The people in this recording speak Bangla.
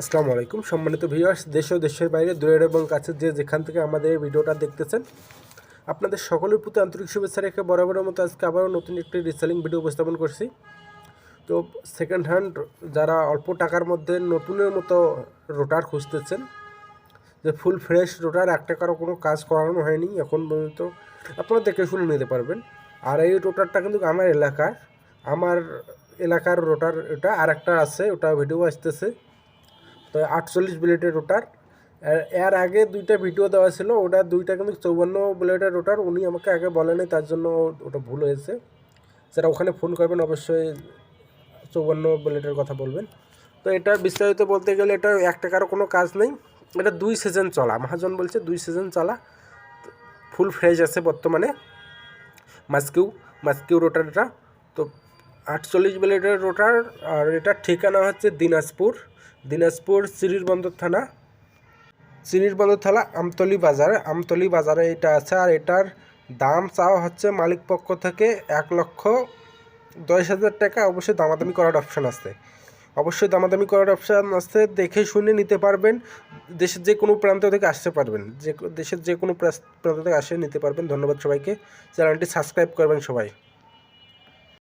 আসসালামু আলাইকুম। সম্মানিত ভিউয়ার্স দেশ ও দেশের বাইরে, দূরের এবং কাছে যে যেখান থেকে আমাদের ভিডিওটা দেখতেছেন, আপনাদের সকলের প্রতি আন্তরিক শুভেচ্ছা রেখে বরাবরের মতো আজকে আবারও নতুন একটি রিসেলিং ভিডিও উপস্থাপন করছি। তো সেকেন্ড হ্যান্ড যারা অল্প টাকার মধ্যে নতুনের মতো রোটার খুঁজতেছেন, যে ফুল ফ্রেশ রোটার এক টাকারও কোনো কাজ করানো হয়নি, এখন পর্যন্ত আপনারা দেখে শুনে নিতে পারবেন। আর এই রোটারটা কিন্তু আমার এলাকার আমার এলাকার রোটার এটা আর একটা আছে, ওটা ভিডিও আসতেছে। তো আটচল্লিশ ব্লেডের রোটার এর- আগে দুইটা ভিডিও দেওয়া ছিল, ওটা দুইটা কিন্তু চৌবান্ন ব্লেডের রোটার উনি আমাকে আগে বলেনি, তার জন্য ওটা ভুল হয়েছে। যারা ওখানে ফোন করবেন, অবশ্যই চৌবান্ন ব্লেডের কথা বলবেন। তো এটা বিস্তারিত বলতে গেলে এটা এক টাকারও কোনো কাজ নেই। এটা দুই সিজন চলা। মহাজন বলছে দুই সিজন চলা। ফুল ফ্রেশ আছে বর্তমানে। মাস্কিউ মাস্কিউ রোটারটা তো আটচল্লিশ ব্লেডের রোটার, আর এটার ঠিকানা হচ্ছে দিনাজপুর দিনাজপুর সিরির বন্দর থানা। সিরির বন্দর থানা আমতলি বাজার, আমতলি বাজারে এটা আছে, আর এটার দাম চাওয়া হচ্ছে মালিক পক্ষ থেকে এক লক্ষ দশ হাজার টাকা। অবশ্যই দামাদামি করার অপশান আছে। অবশ্যই দামাদামি করার অপশান আছে, দেখে শুনে নিতে পারবেন। দেশের যে কোনো প্রান্ত থেকে আসতে পারবেন। যে দেশের যে কোনো প্রান্ত থেকে আসে নিতে পারবেন। ধন্যবাদ সবাইকে। চ্যানেলটি সাবস্ক্রাইব করবেন সবাই।